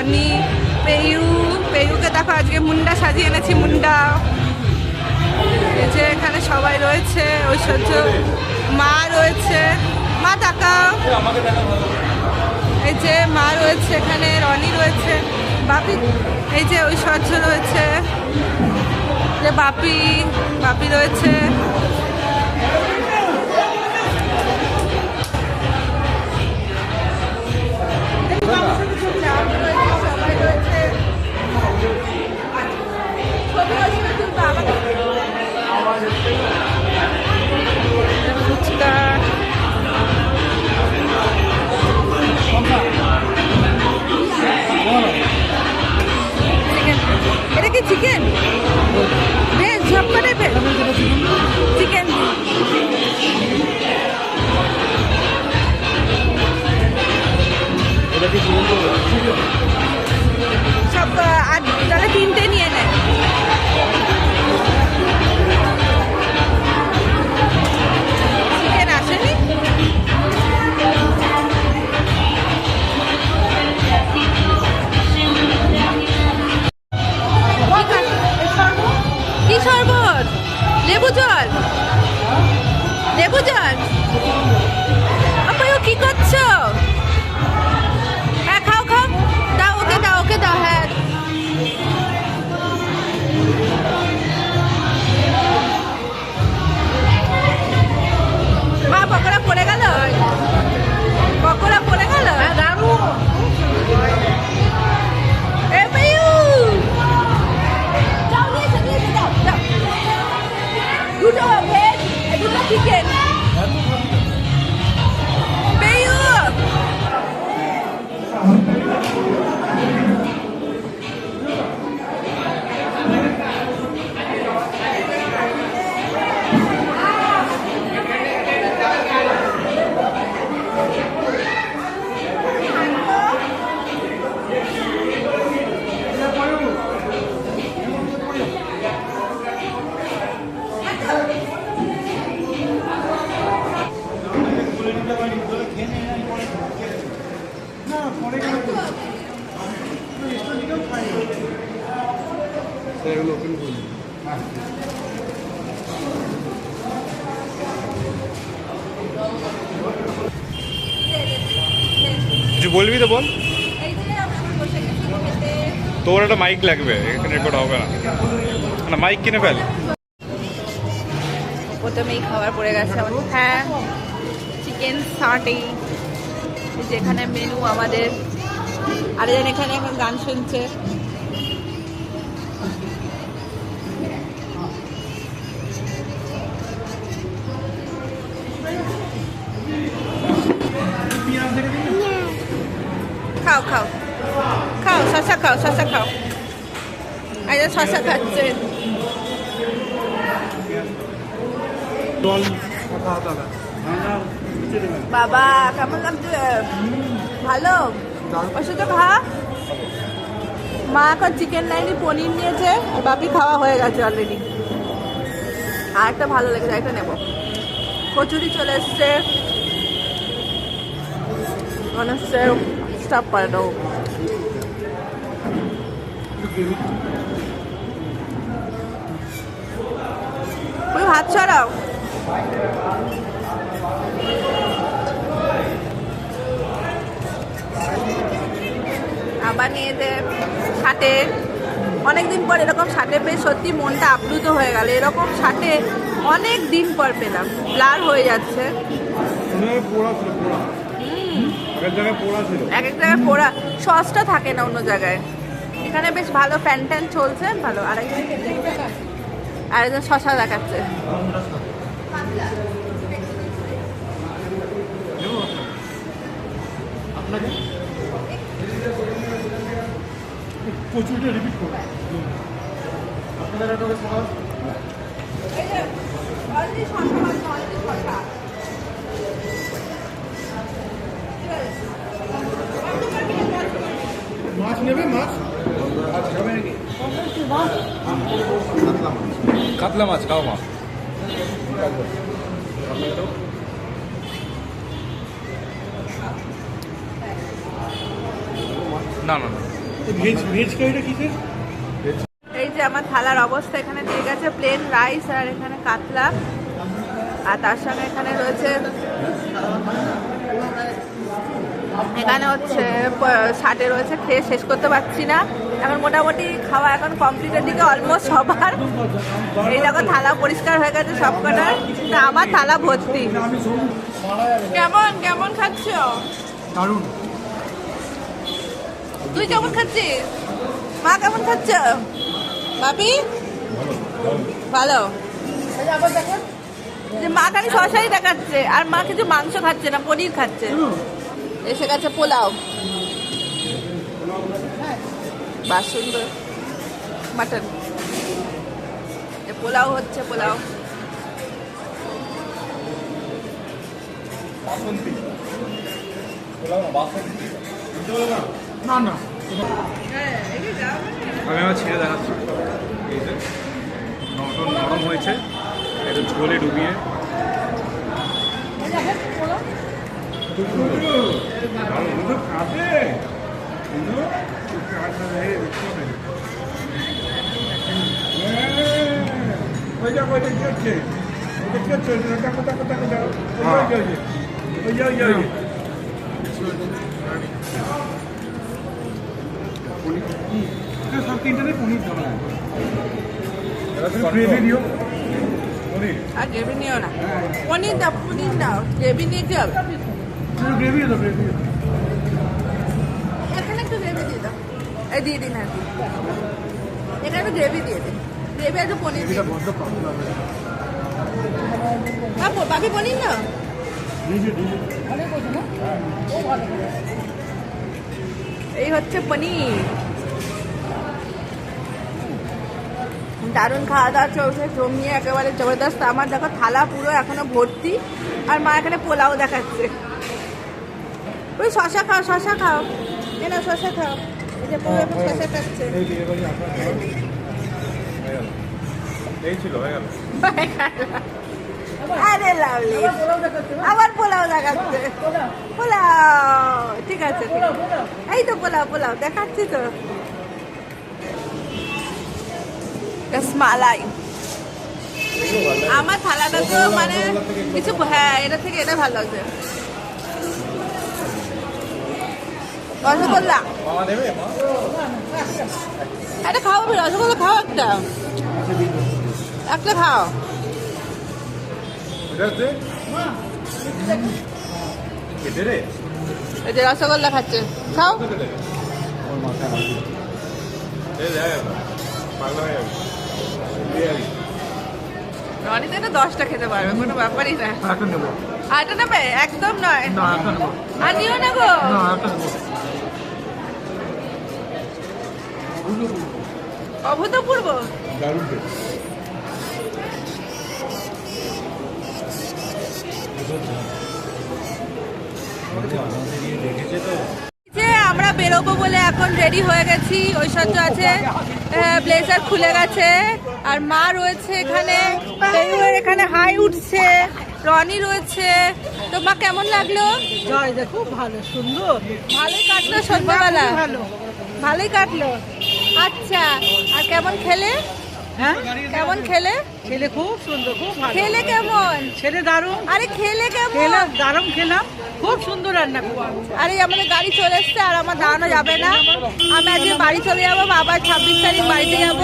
রনি পেয়ু পেয়ুকে দেখো আজকে মুন্ডা সাজিয়ে এনেছি, মুন্ডা। এই যে এখানে সবাই রয়েছে, ঐশ্বর্য মা রয়েছে। মা তাকাও এই যে মা রয়েছে এখানে, রনি রয়েছে, বাপি, এই যে ঐশ্বর্য রয়েছে। বাপি বাপি রয়েছে। সব weekend. কিছু বলবি তো বল এই যে আমরা বসে গেছি খেতে তোর একটা মাইক লাগবে এখানে রেকর্ড হবে না। না মাইক কিনে ফেল। প্রথমেই খাবার পড়ে গেছে হ্যাঁ। চিকেন সাটে যেখানে মেনু আমাদের। আরেকজন এখানে এখন গান শুনছে। খাও খাও। খাও শশা খাও শশা খাও। আরে শশা খাচ্ছে। বাবা, কেমন লাগছে? ভালো? ওষুধ খা। মা এখন চিকেন নাইনি পনির নিয়েছে বাপি খাওয়া হয়ে গেছে অলরেডি আর একটা ভালো লেগেছে, একটা নেব। কচুরি চলে এসছে। মনে হচ্ছে স্টাফ ছড়াও? আবার নিয়ে যে ষাটে অনেকদিন পর এরকম ষাটে পেয়ে সত্যি মনটা আপ্লুত হয়ে গেল। এরকম ষাটে অনেক দিন পর পেলাম। ব্লার হয়ে যাচ্ছে। এক এক জায়গায় পোড়া সসটা থাকে না অন্য জায়গায়। এখানে বেশ ভালো ফ্যান ট্যান চলছে ভালো। আরেকজন আরেকজন শশা দেখাচ্ছে। কচুরিটা রিপিট করো। আপনাদের একটা already মাছ নেবে, মাছ? কাতলা মাছ খাও মা। না না না। ভেজ ভেজ কারিটা কিসের? এই যে আমার থালার অবস্থা এখানে দিয়ে গেছে প্লেন রাইস আর এখানে কাতলা। আর তার সঙ্গে এখানে রয়েছে এখানে হচ্ছে ষাটে রয়েছে খেয়ে শেষ করতে পারছি না। এখন মোটামুটি খাওয়া এখন কমপ্লিটের দিকে অলমোস্ট সবার। এই দেখো থালা পরিষ্কার হয়ে গেছে সব কটার আমার থালা ভর্তি। কেমন কেমন খাচ্ছ? দারুণ। তুই কেমন খাচ্ছিস? মা কেমন খাচ্ছ? বাপি? ভালো। যে মা খালি শশাই দেখাচ্ছে, আর মা কিছু মাংস খাচ্ছে না, পনির খাচ্ছে। এসে গেছে পোলাও। বাস সুন্দর মাটন পোলাও হচ্ছে, পোলাও। বাসন্তী। বাসন্তী। না না আমি আমার ছেড়ে দেখাচ্ছি এই যে নরম নরম হয়েছে একটু ঝোলে ডুবিয়ে দারুণ, কিন্তু কাঁদে। কিন্তু কাঁদতে নেই, দেখতে হবে। হ্যাঁ, ওই দেখো, ওই যে কি হচ্ছে? ওই যে কি হচ্ছে? ওই যে দেখো, দেখো, দেখো, দেখো। ওই যে, ওই যে, ওই যে, ওই যে, ওই যে। সব তিনটাতে পনির দেওয়া গ্রেভি দিও। পনির। আর গ্রেভি নিও না। পনির দাও পনির দাও। গ্রেভি নিয়ে কি হবে? গ্রেভি দাও গ্রেভি এখানে একটু গ্রেভি দিয়ে দাও। এই দিয়ে দিন আর কি। এখানে একটু গ্রেভি দিয়ে দিন। গ্রেভি একটু পনির দিয়ে হ্যাঁ বাকি পনির না দিদি দিদি এই হচ্ছে পনির। দারুণ খাওয়া দাওয়া চলছে জমিয়ে একেবারে জবরদস্ত। আমার দেখো থালা পুরো এখনও ভর্তি আর মা এখানে পোলাও দেখাচ্ছে। ওই শশা খাও শশা খাও। এ না শশা খাও। এই যে পুরো এখন শশা খাচ্ছে। এই ছিল হয়ে গেল। আরে লাভলি। আবার পোলাও দেখাচ্ছে। আছে এই তো পোলাও পোলাও দেখাচ্ছি তো। রসমালাই। আমার থালাটা তো মানে কিছু হ্যাঁ এটা থেকে এটা ভালো লাগছে। রসগোল্লা। একটা খাও রসগোল্লা খাও একটা। একটা খাও। এটা রে। এই যে রসগোল্লা খাচ্ছে। খাও। রনিতে তো দশটা খেতে পারবে কোনো ব্যাপারই না। নেব। একদম নয়। না আর নিও না গো। না অভূতপূর্ব। দারুণ যে আমরা বেরোবো বলে এখন রেডি হয়ে গেছি ঐশ্বর্য আছে ব্লেজার খুলে গেছে আর মা রয়েছে এখানে এখানে হাই উঠছে রনি রয়েছে। তো মা কেমন লাগল? জয় দে খুব ভালো সুন্দর। ভালোই কাটলো সন্ধ্যাবেলা। ভালো। ভালোই কাটলো। আচ্ছা আর কেমন খেলে? হ্যাঁ? কেমন খেলে? ছেলে খুব সুন্দর খুব ভালো। খেলে কেমন? ছেলে দারুণ। আরে খেলে কেমন? দারুণ খেলাম। খুব সুন্দর রান্না আরে, আমাদের গাড়ি চলে এসছে, আর আমার দাঁড়ানো যাবে না। আমি আজকে বাড়ি চলে যাব আবার ছাব্বিশ তারিখ বাড়িতে যাব।